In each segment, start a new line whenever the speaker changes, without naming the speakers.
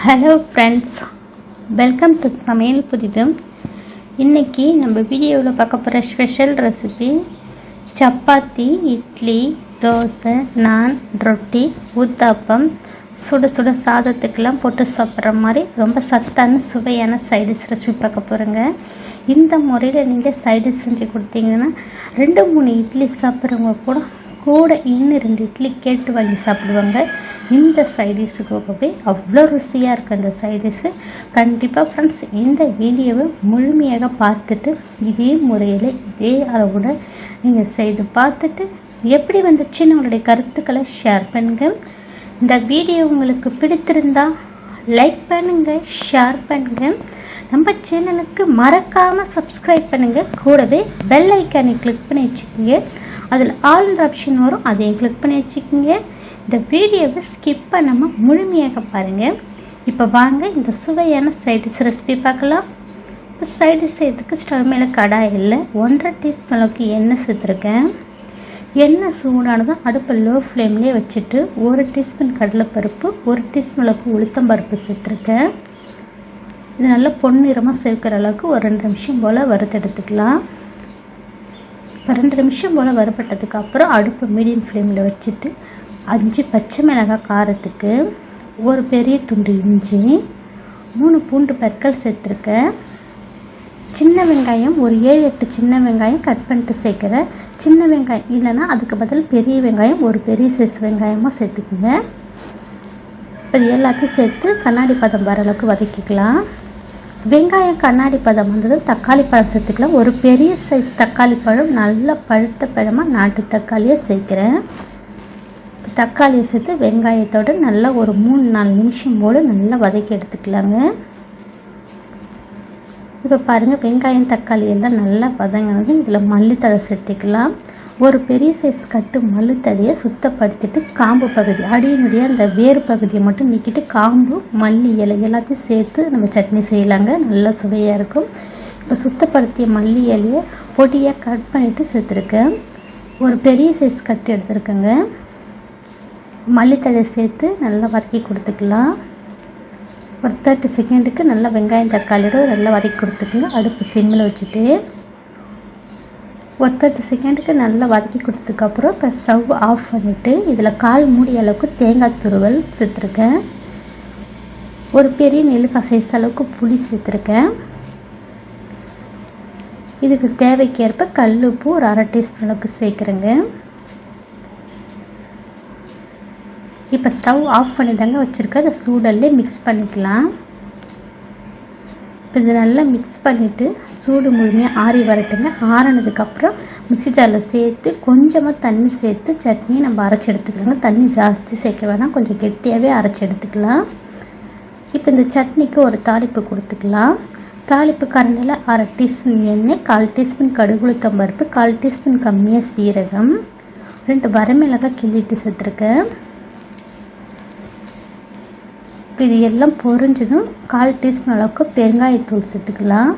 Hello friends welcome to சமையல் புதிதும் இன்றைக்கி நம்ம வீடியோவில் பார்க்க போகிற ஸ்பெஷல் ரெசிபி சப்பாத்தி இட்லி தோசை நான் ரொட்டி ஊத்தாப்பம் சுட சுட சாதத்துக்கெல்லாம் போட்டு சாப்பிட்ற மாதிரி ரொம்ப சத்தான சுவையான சைடிஷ் ரெசிபி பார்க்க போகிறேங்க இந்த முறையில் நீங்கள் சைடிஷ் செஞ்சு கொடுத்தீங்கன்னா ரெண்டு மூணு இட்லி சாப்பிட்றவங்க கூட கூட இன்னும் ரெண்டு இட்லி கேட்டு வாங்கி சாப்பிடுவாங்க. இந்த சைடிஷுக்கு அவ்வளோ ருசியாக இருக்குது அந்த சைடிஷு கண்டிப்பாக ஃப்ரெண்ட்ஸ் இந்த வீடியோவை முழுமையாக பார்த்துட்டு இதே முறையில் இதே அளவோட நீங்கள் செய்து பார்த்துட்டு எப்படி வந்துச்சுன்னு உங்களுடைய கருத்துக்களை ஷேர் பண்ணுங்கள் இந்த வீடியோ உங்களுக்கு பிடித்திருந்தா லைக் பண்ணுங்கள் ஷேர் பண்ணுங்கள் நம்ம சேனலுக்கு மறக்காமல் சப்ஸ்கிரைப் பண்ணுங்கள் கூடவே பெல் ஐக்கானை கிளிக் பண்ணி வச்சுக்கோங்க. அதில் ஆல்ன்ற ஆப்ஷன் வரும் அதையும் கிளிக் பண்ணி வச்சுக்கோங்க. இந்த வீடியோவை ஸ்கிப் பண்ணாமல் முழுமையாக பாருங்கள் இப்போ வாங்க இந்த சுவையான சைடிஸ் ரெசிபி பார்க்கலாம். இப்போ சைடிஸ் செய்யறதுக்கு ஸ்டவ் மேலே கடாய் இல்லை ஒன்றரை டீஸ்பூன் அளவுக்கு எண்ணெய் சேர்த்துருக்கேன். எண்ணெய் சூடானதும் அடுப்பை லோ ஃப்ளேம்லேயே வச்சுட்டு ஒரு டீஸ்பூன் கடலைப்பருப்பு ஒரு டீஸ்பூன் அளவுக்கு உளுத்தம் பருப்பு சேர்த்துருக்கேன். இது நல்லா பொன்னிறமாக சேர்க்குற அளவுக்கு ஒரு ரெண்டு நிமிஷம் போல் வறுத்தெடுத்துக்கலாம் இப்போ ரெண்டு நிமிஷம் போல் வறுபட்டதுக்கு அப்புறம் அடுப்பு மீடியம் ஃப்ளேமில் வச்சுட்டு அஞ்சு பச்சை மிளகாய் காரத்துக்கு ஒரு பெரிய துண்டு இஞ்சி மூணு பூண்டு பற்கள் சேர்த்துருக்கேன். சின்ன வெங்காயம் ஒரு ஏழு எட்டு சின்ன வெங்காயம் கட் பண்ணிட்டு சேர்க்குறேன் சின்ன வெங்காயம். இல்லைன்னா அதுக்கு பதில் பெரிய வெங்காயம் ஒரு பெரிய சைஸ் வெங்காயமாக சேர்த்துக்குங்க. இப்போ இது எல்லாத்தையும் சேர்த்து கண்ணாடி பதம் வர அளவுக்கு வதக்கிக்கலாம். வெங்காயம் கண்ணாடி பதம் வந்தது. தக்காளி பழம் சேர்த்துக்கலாம். ஒரு பெரிய சைஸ் தக்காளி பழம் நல்லா பழுத்த பழமாக நாட்டு தக்காளியை சேர்க்குறேன். தக்காளியை சேர்த்து வெங்காயத்தோடு நல்லா ஒரு மூணு நாலு நிமிஷம் போல் நல்லா வதக்கி எடுத்துக்கலாங்க. இப்போ பாருங்கள் வெங்காயம் தக்காளி எல்லாம் நல்லா வதங்கினது. இதில் மல்லித்தழை சேர்த்துக்கலாம். ஒரு பெரிய சைஸ் கட்டு மல்லித்தழையை சுத்தப்படுத்திட்டு காம்பு பகுதி அடியினுடைய அந்த வேறு பகுதியை மட்டும் நீக்கிட்டு காம்பு மல்லி இலை எல்லாத்தையும் சேர்த்து நம்ம சட்னி செய்யலாங்க. நல்லா சுவையாக இருக்கும். இப்போ சுத்தப்படுத்திய மல்லி இலையை பொடியாக கட் பண்ணிவிட்டு சேர்த்துருக்கேன். ஒரு பெரிய சைஸ் கட்டு எடுத்துருக்கேங்க. மல்லித்தழை சேர்த்து நல்லா வதக்கி கொடுத்துக்கலாம். ஒரு தேர்ட்டி செகண்டுக்கு நல்லா வெங்காயம் தக்காளியோட நல்லா வதக்கி கொடுத்துக்கலாம். அடுப்பு சிம்மில் வச்சுட்டு ஒரு தேர்ட்டி செகண்டுக்கு நல்லா வதக்கி கொடுத்ததுக்கப்புறம் இப்போ ஸ்டவ் ஆஃப் பண்ணிவிட்டு இதில் கால் மூடி அளவுக்கு தேங்காய் துருவல் சேர்த்துருக்கேன். ஒரு பெரிய நெல்லுக்காய் சைஸ் அளவுக்கு புளி சேர்த்துருக்கேன். இதுக்கு தேவைக்கேற்ப கல் உப்பு ஒரு அரை டீஸ்பூன் அளவுக்கு சேர்க்குறேங்க. இப்போ ஸ்டவ் ஆஃப் பண்ணி தாங்க வச்சுருக்கேன். அதை சூடல்லே மிக்ஸ் பண்ணிக்கலாம். இப்போ இது நல்லா மிக்ஸ் பண்ணிவிட்டு சூடு முழுமையாக ஆறி வரட்டுங்க. ஆறினதுக்கப்புறம் மிக்ஸி ஜாரில் சேர்த்து கொஞ்சமாக தண்ணி சேர்த்து சட்னியை நம்ம அரைச்சி எடுத்துக்கலாங்க. தண்ணி ஜாஸ்தி சேர்க்க வேணாம். கொஞ்சம் கெட்டியாகவே அரைச்சி எடுத்துக்கலாம். இப்போ இந்த சட்னிக்கு ஒரு தாளிப்பு கொடுத்துக்கலாம். தாளிப்பு கரண்டில் அரை டீஸ்பூன் எண்ணெய் கால் டீஸ்பூன் கடுகுளுத்தம் பருப்பு கால் டீஸ்பூன் கம்மியாக சீரகம் ரெண்டு வரமிளகாய் கிள்ளிட்டு சேர்த்துருக்கேன். இப்போ இது எல்லாம் பொரிஞ்சதும் கால் டீஸ்பூன் அளவுக்கு பெருங்காயத்தூள் சேர்த்துக்கலாம்.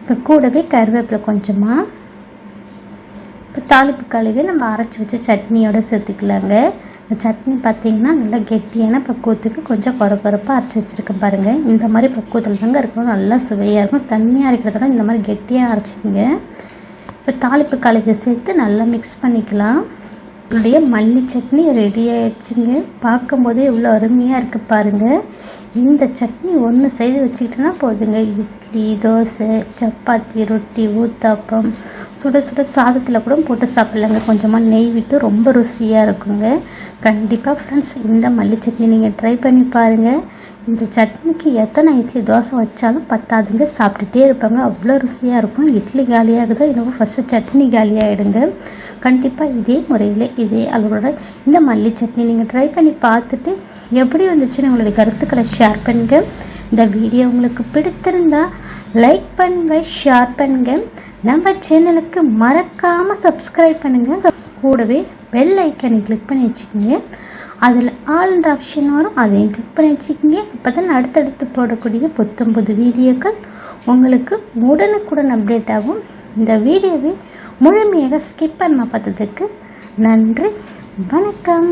இப்போ கூடவே கருவேப்பிலை கொஞ்சமாக இப்போ தாளிப்பு கழுவி நம்ம அரைச்சி வச்ச சட்னியோடு சேர்த்துக்கலாங்க. இந்த சட்னி பார்த்திங்கன்னா நல்லா கெட்டியான பக்குவத்துக்கு கொஞ்சம் குறப்பரப்பாக அரைச்சி வச்சுருக்கேன் பாருங்கள் இந்த மாதிரி பக்குவத்தில் தாங்க இருக்கணும். நல்லா சுவையாக இருக்கும். தண்ணியாக இருக்கிறதோட இந்த மாதிரி கெட்டியாக அரைச்சிங்க இப்போ தாளிப்பு கழுவி சேர்த்து நல்லா மிக்ஸ் பண்ணிக்கலாம். நம்மளுடைய மல்லி சட்னி ரெடி ஆயிடுச்சுங்க. பார்க்கும்போதே இவ்வளோ அருமையாக இருக்குது பாருங்கள் இந்த சட்னி ஒன்று செய்து வச்சுக்கிட்டோன்னா போதுங்க. இட்லி தோசை சப்பாத்தி ரொட்டி ஊத்தாப்பம் சுட சுட சாதத்தில் கூட போட்டு சாப்பிட்லாங்க. கொஞ்சமாக நெய் விட்டு ரொம்ப ருசியாக இருக்குங்க. கண்டிப்பாக ஃப்ரெண்ட்ஸ் இந்த மல்லி சட்னி நீங்கள் ட்ரை பண்ணி பாருங்கள் இந்த சட்னிக்கு எத்தனை இட்லி தோசை வச்சாலும் பத்தாதுங்க. சாப்பிட்டுட்டே இருப்பாங்க. அவ்வளோ ருசியாக இருக்கும். இட்லி காலியாகுதோ இன்னும் ஃபஸ்ட்டு சட்னி காலியாகிடுங்க கண்டிப்பாக இதே முறையில் இதே அளவோட இந்த மல்லி சட்னி நீங்கள் ட்ரை பண்ணி பார்த்துட்டு எப்படி வந்துச்சுன்னு உங்களுடைய கருத்துக்களை ஷேர் பண்ணுங்க. இந்த வீடியோ உங்களுக்கு பிடித்திருந்தா லைக் பண்ணுங்க ஷேர் பண்ணுங்க. நம்ம சேனலுக்கு மறக்காமல் சப்ஸ்கிரைப் பண்ணுங்கள் கூடவே பெல் ஐக்கனை கிளிக் பண்ணி வச்சுக்கோங்க. அதில் ஆல்ன்ற ஆப்ஷன் வரும் அதையும் கிளிக் பண்ணி வச்சுக்கோங்க. அப்போ தான் அடுத்தடுத்து போடக்கூடிய புத்தம்பது வீடியோக்கள் உங்களுக்கு உடனுக்குடன் அப்டேட் ஆகும். இந்த வீடியோவை முழுமையாக ஸ்கிப் பண்ண பார்த்ததுக்கு நன்றி வணக்கம்.